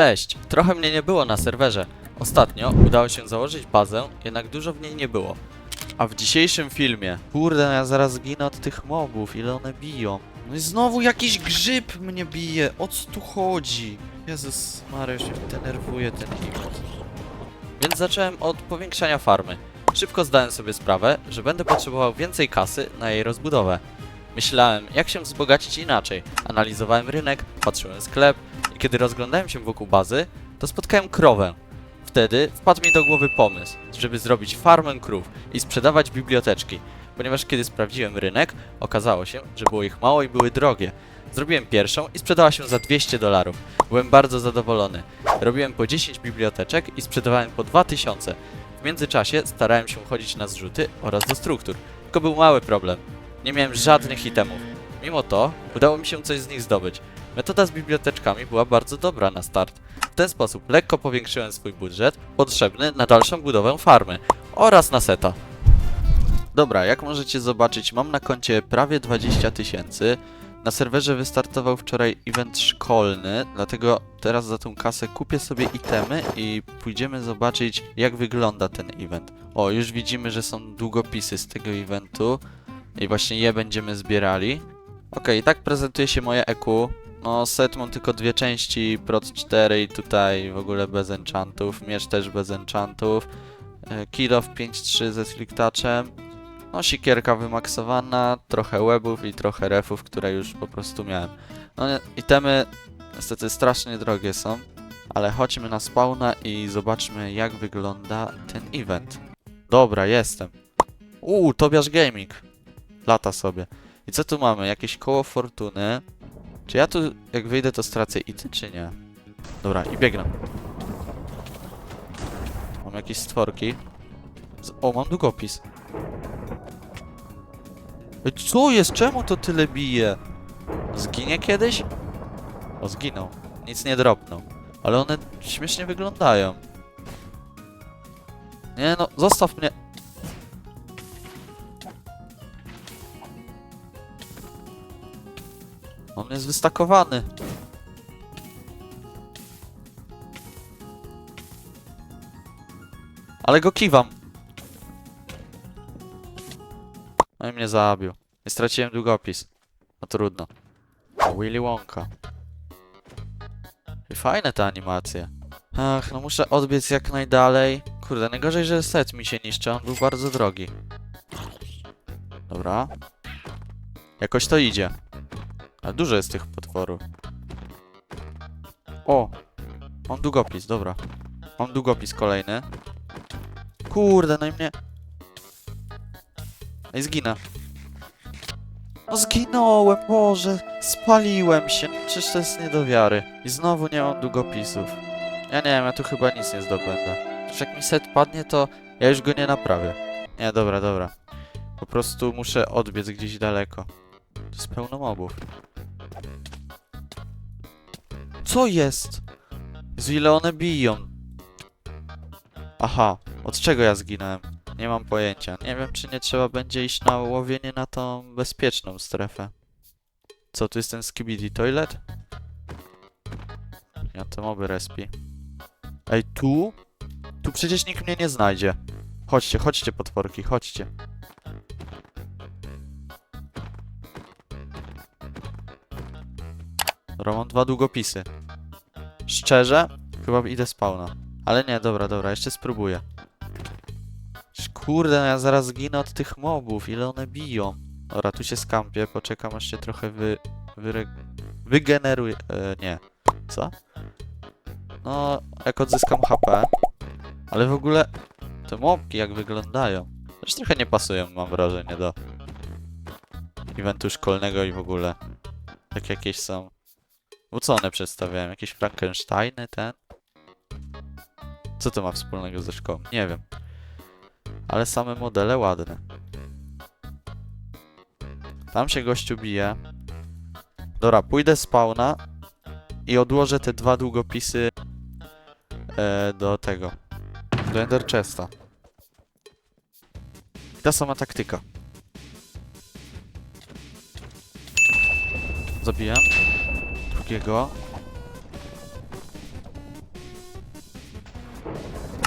Cześć! Trochę mnie nie było na serwerze. Ostatnio udało się założyć bazę, jednak dużo w niej nie było. A w dzisiejszym filmie... Kurde, ja zaraz ginę od tych mobów, ile one biją. No i znowu jakiś grzyb mnie bije, o co tu chodzi? Jezus Maria, już mnie denerwuje ten event. Więc zacząłem od powiększania farmy. Szybko zdałem sobie sprawę, że będę potrzebował więcej kasy na jej rozbudowę. Myślałem, jak się wzbogacić inaczej. Analizowałem rynek, patrzyłem sklep kiedy rozglądałem się wokół bazy, to spotkałem krowę. Wtedy wpadł mi do głowy pomysł, żeby zrobić farmę krów i sprzedawać biblioteczki, ponieważ kiedy sprawdziłem rynek, okazało się, że było ich mało i były drogie. Zrobiłem pierwszą i sprzedała się za 200 dolarów. Byłem bardzo zadowolony. Robiłem po 10 biblioteczek i sprzedawałem po 2000. W międzyczasie starałem się chodzić na zrzuty oraz do struktur. Tylko był mały problem. Nie miałem żadnych itemów. Mimo to udało mi się coś z nich zdobyć. Metoda z biblioteczkami była bardzo dobra na start. W ten sposób lekko powiększyłem swój budżet potrzebny na dalszą budowę farmy oraz na seta. Dobra, jak możecie zobaczyć, mam na koncie prawie 20 tysięcy. Na serwerze wystartował wczoraj event szkolny, dlatego teraz za tą kasę kupię sobie itemy i pójdziemy zobaczyć, jak wygląda ten event. O, już widzimy, że są długopisy z tego eventu i właśnie je będziemy zbierali. Okej, tak prezentuje się moje EQ. No, set mam tylko dwie części, prot 4 i tutaj w ogóle bez enchantów, miecz też bez enchantów, e, kill off 5-3 ze slicktouchem, no sikierka wymaksowana, trochę webów i trochę refów, które już po prostu miałem. No itemy niestety strasznie drogie są, ale chodźmy na spawna i zobaczmy jak wygląda ten event. Dobra, jestem. Uuu, Tobiasz Gaming. Lata sobie. I co tu mamy? Jakieś koło fortuny. Czy ja tu, jak wyjdę, to stracę ity, czy nie? Dobra, i biegnę. Mam jakieś stworki. Z o, mam długopis. Ej, Co jest? Czemu to tyle bije? Zginie kiedyś? O, zginął. Nic nie dropnął. Ale one śmiesznie wyglądają. Nie no, zostaw mnie. On jest wystakowany. Ale go kiwam. No i mnie zabił. I straciłem długopis. No trudno. Willy Wonka. I fajne te animacje. Ach, no muszę odbiec jak najdalej. Kurde, najgorzej, że set mi się niszczy, on był bardzo drogi. Dobra. Jakoś to idzie. Ale dużo jest tych potworów. O! Mam długopis, dobra. Mam długopis kolejny. Kurde, no i mnie... Ej, zginę. No zginąłem, Boże! Spaliłem się. Przecież to jest nie do wiary. I znowu nie mam długopisów. Ja nie wiem, ja tu chyba nic nie zdobędę. Przecież jak mi set padnie, to ja już go nie naprawię. Nie, dobra, dobra. Po prostu muszę odbiec gdzieś daleko. To jest pełno mobów. Co jest? Z ile one biją? Aha, od czego ja zginąłem? Nie mam pojęcia. Nie wiem, czy nie trzeba będzie iść na łowienie na tą bezpieczną strefę. Co, tu jest ten skibidi toilet? Ja to moby respi. Ej, tu? Tu przecież nikt mnie nie znajdzie. Chodźcie, chodźcie potworki, chodźcie. Dobra, dwa długopisy. Szczerze, chyba idę spawna. Ale nie, dobra, dobra, jeszcze spróbuję. Kurde, no ja zaraz zginę od tych mobów, ile one biją. Dobra, tu się skampię, poczekam aż się trochę wy... wyre... wygeneruje... E, nie. Co? No, jak odzyskam HP. Ale w ogóle te mobki jak wyglądają. Też trochę nie pasują, mam wrażenie, do eventu szkolnego i w ogóle. Tak jakieś są. Bo co one przedstawiają? Jakieś Frankensteiny, ten? Co to ma wspólnego ze szkołą? Nie wiem. Ale same modele ładne. Tam się gościu bije. Dobra, pójdę z spawna i odłożę te dwa długopisy e, do tego. Do Ender Chesta. Ta sama taktyka. Zabiję. Drugiego.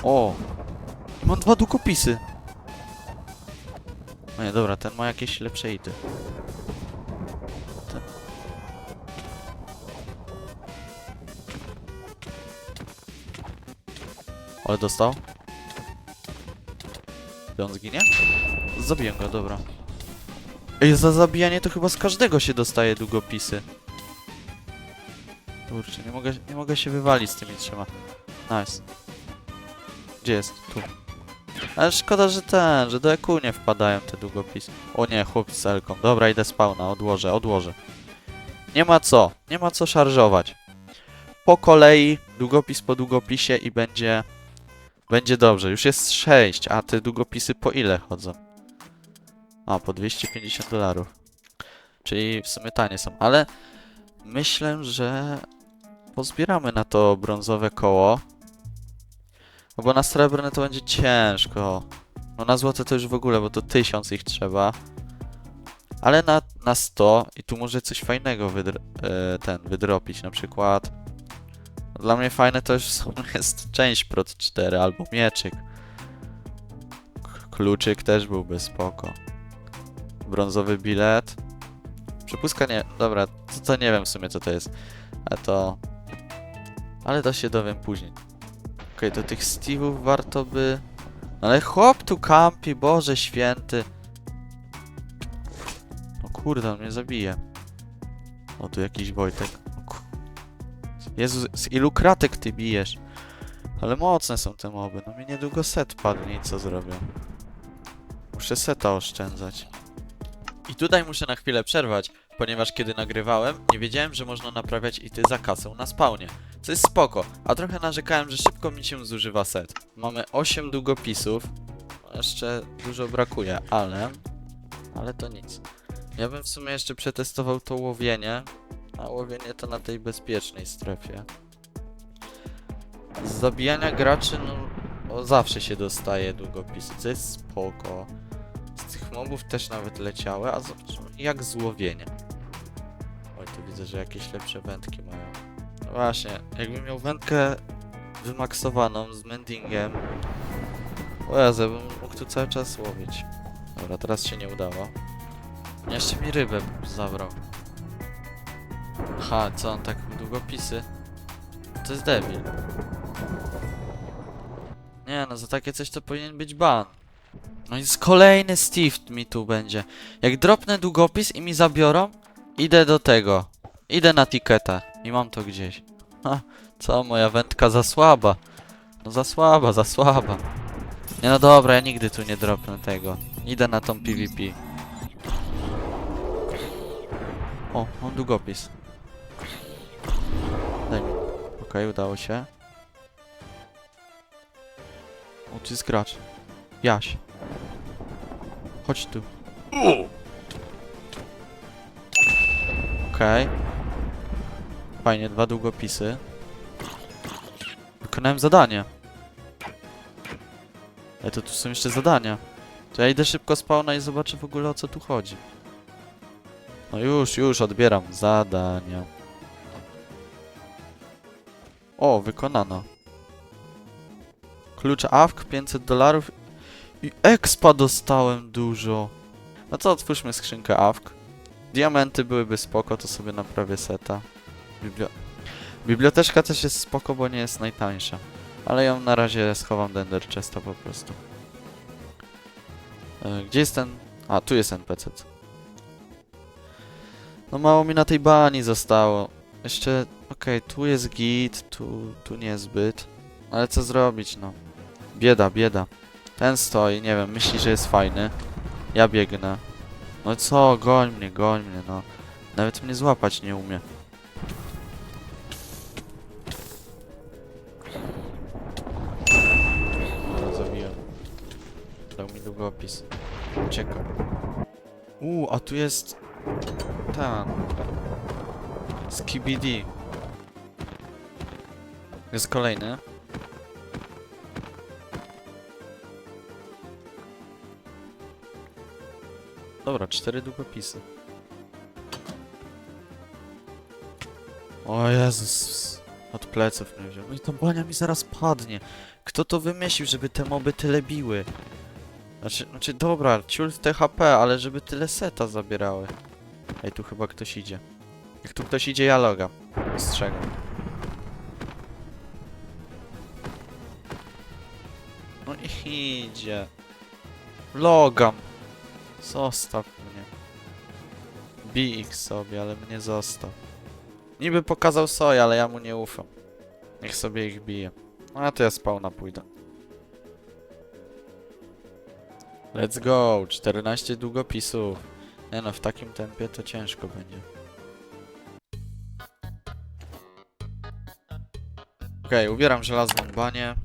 O! Mam dwa długopisy. No nie, dobra, ten ma jakieś lepsze ity. Ten. Ale dostał? Czy on zginie? Zabiję go, dobra. Ej, za zabijanie to chyba z każdego się dostaje długopisy. Kurczę, nie mogę, nie mogę się wywalić z tymi trzema. Nice. Gdzie jest? Tu. Ale szkoda, że ten, że do EQ nie wpadają te długopisy. O nie, chłop z celką. Dobra, idę spawna, odłożę, odłożę. Nie ma co, nie ma co szarżować. Po kolei, długopis po długopisie i będzie... Będzie dobrze. Już jest 6, a te długopisy po ile chodzą? A, po 250 dolarów. Czyli w sumie tanie są, ale myślę, że pozbieramy na to brązowe koło. No bo na srebrne to będzie ciężko. No na złote to już w ogóle, bo to tysiąc ich trzeba. Ale na, na 100 i tu może coś fajnego wydr e, ten wydropić, na przykład. Dla mnie fajne to już jest część Prot 4 albo mieczyk. Kluczyk też byłby spoko. Brązowy bilet. Przepustka nie. Dobra, to, to nie wiem w sumie co to jest. Ale to. Ale to się dowiem później. Okej, do tych Steve'ów warto by... Ale chłop tu kampi, Boże święty. O kurde, on mnie zabije. O, tu jakiś Wojtek. Jezu, z ilu kratek ty bijesz? Ale mocne są te moby. No mi niedługo set padnie i co zrobię? Muszę seta oszczędzać. I tutaj muszę na chwilę przerwać, ponieważ kiedy nagrywałem, nie wiedziałem, że można naprawiać ity za kasę na spawnie. Co jest spoko, a trochę narzekałem, że szybko mi się zużywa set. Mamy 8 długopisów, jeszcze dużo brakuje, ale... Ale to nic. Ja bym w sumie jeszcze przetestował to łowienie, a łowienie to na tej bezpiecznej strefie. Z zabijania graczy, no, o, zawsze się dostaje długopisy, co jest spoko. Z tych mobów też nawet leciały, a zobaczymy jak złowienie. Oj, tu widzę, że jakieś lepsze wędki mają. Właśnie, jakbym miał wędkę wymaksowaną z mendingiem, o Jezu, bym mógł tu cały czas łowić. Dobra, teraz się nie udało. Jeszcze mi rybę zabrał. Aha, co on tak długopisy? To jest debil. Nie no, za takie coś to powinien być ban. No i z kolejny Steve mi tu będzie. Jak dropnę długopis i mi zabiorą, idę do tego. Idę na tiketa i mam to gdzieś. Ha, co, moja wędka za słaba. No za słaba, za słaba. Nie no dobra, ja nigdy tu nie dropnę tego. Idę na tą PvP. O, mam długopis. Daj mi. Okej, udało się. O, jest gracz. Jaś. Chodź tu. Okej. Fajnie, dwa długopisy. Wykonałem zadanie. Ale to tu są jeszcze zadania. To ja idę szybko spawna i zobaczę w ogóle o co tu chodzi. No już, już odbieram zadania. O, wykonano. Klucz AFK 500 dolarów i expa dostałem dużo. No to otwórzmy skrzynkę AFK. Diamenty byłyby spoko, to sobie naprawię seta. Biblio... Biblioteczka też jest spoko, bo nie jest najtańsza. Ale ją na razie schowam do Ender Chesta po prostu. E, Gdzie jest ten... A, tu jest NPC. No mało mi na tej bani zostało. Jeszcze... Okej, tu jest git, tu, tu niezbyt. Ale co zrobić, no. Bieda, bieda. Ten stoi, nie wiem, myśli, że jest fajny. Ja biegnę. No co, goń mnie, goń mnie, no. Nawet mnie złapać nie umie. Długopis. Uciekam. Uuu, a tu jest... Ten... Skibidi. Jest kolejny. Dobra, cztery długopisy. O Jezus. Od pleców mnie wziął. No i ta bania mi zaraz padnie. Kto to wymyślił, żeby te moby tyle biły? Znaczy, znaczy dobra, ciul w THP, ale żeby tyle seta zabierały. Ej, tu chyba ktoś idzie. Jak tu ktoś idzie, ja loga. Strzegam. No i idzie. Logam. Zostaw mnie. Bij ich sobie, ale mnie zostaw. Niby pokazał soja, ale ja mu nie ufam. Niech sobie ich bije. No a to ja spawna pójdę. Let's go! 14 długopisów. Nie no, w takim tempie to ciężko będzie. Okej, ubieram żelazną banię.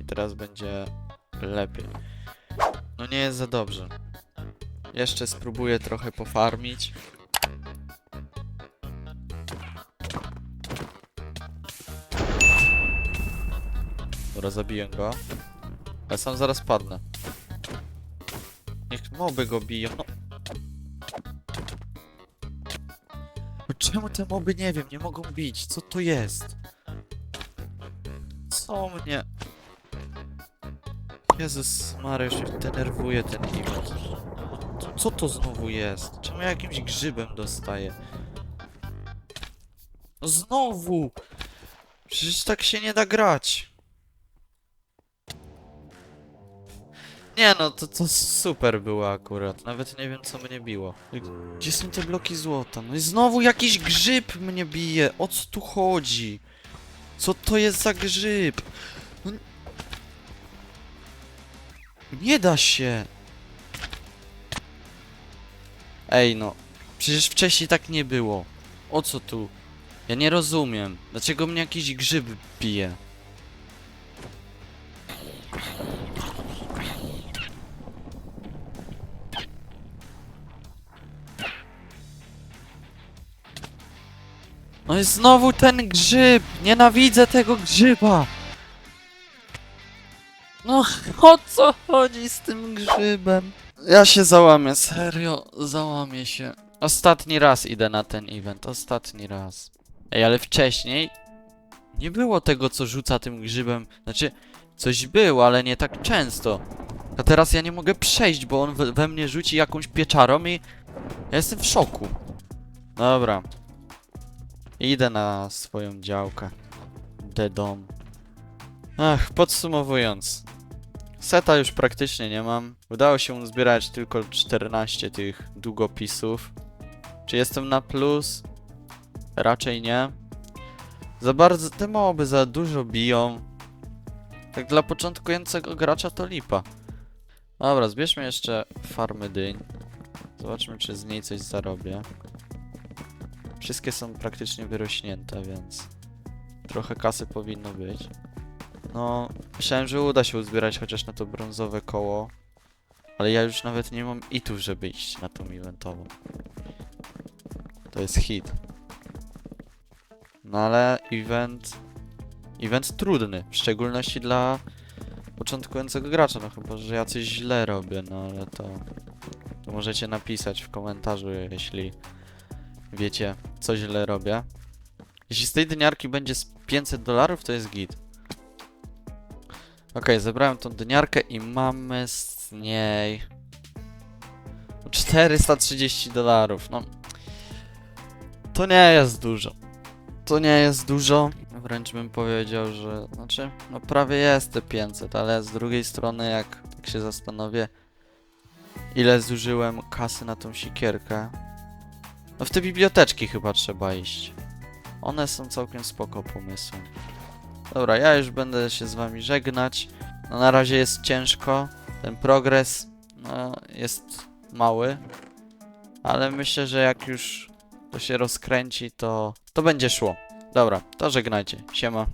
I teraz będzie lepiej. No nie jest za dobrze. Jeszcze spróbuję trochę pofarmić. Dobra, zabiję go. Ale sam zaraz padnę. Moby go biją. No. Czemu te moby, nie wiem, nie mogą bić? Co to jest? Co mnie... Jezus już mnie denerwuje ten event. Co to znowu jest? Czemu ja jakimś grzybem dostaję? No znowu! Przecież tak się nie da grać. Nie no, to, to super było akurat. Nawet nie wiem co mnie biło. Gdzie są te bloki złota? No i znowu jakiś grzyb mnie bije. O co tu chodzi? Co to jest za grzyb? No... Nie da się. Ej no. Przecież wcześniej tak nie było. O co tu? Ja nie rozumiem. Dlaczego mnie jakiś grzyb bije? No i znowu ten grzyb! Nienawidzę tego grzyba! No, o co chodzi z tym grzybem? Ja się załamię, serio, załamię się. Ostatni raz idę na ten event, ostatni raz. Ej, ale wcześniej nie było tego, co rzuca tym grzybem. Znaczy, coś było, ale nie tak często. A teraz ja nie mogę przejść, bo on we, we mnie rzuci jakąś pieczarą i ja jestem w szoku. Dobra. Idę na swoją działkę. The dom. Ach, podsumowując. Seta już praktycznie nie mam. Udało się zbierać tylko 14 tych długopisów. Czy jestem na plus? Raczej nie. Za bardzo te moby za dużo biją. Tak dla początkującego gracza to lipa. Dobra, zbierzmy jeszcze farmy dyń. Zobaczmy, czy z niej coś zarobię. Wszystkie są praktycznie wyrośnięte, więc trochę kasy powinno być. No, myślałem, że uda się uzbierać chociaż na to brązowe koło. Ale ja już nawet nie mam itów, żeby iść na tą eventową. To jest hit. No ale event... Event trudny, w szczególności dla początkującego gracza, no chyba, że ja coś źle robię, no ale to... To możecie napisać w komentarzu, jeśli wiecie, co źle robię. Jeśli z tej dyniarki będzie z 500 dolarów, to jest git. Okej, zebrałem tą dyniarkę i mamy z niej 430 dolarów. No, to nie jest dużo. To nie jest dużo. Wręcz bym powiedział, że znaczy, no prawie jest te 500, ale z drugiej strony, jak się zastanowię, ile zużyłem kasy na tą sikierkę, no w te biblioteczki chyba trzeba iść. One są całkiem spoko pomysłem. Dobra, ja już będę się z wami żegnać. No na razie jest ciężko. Ten progres no, jest mały. Ale myślę, że jak już to się rozkręci, to, to będzie szło. Dobra, to żegnajcie. Siema.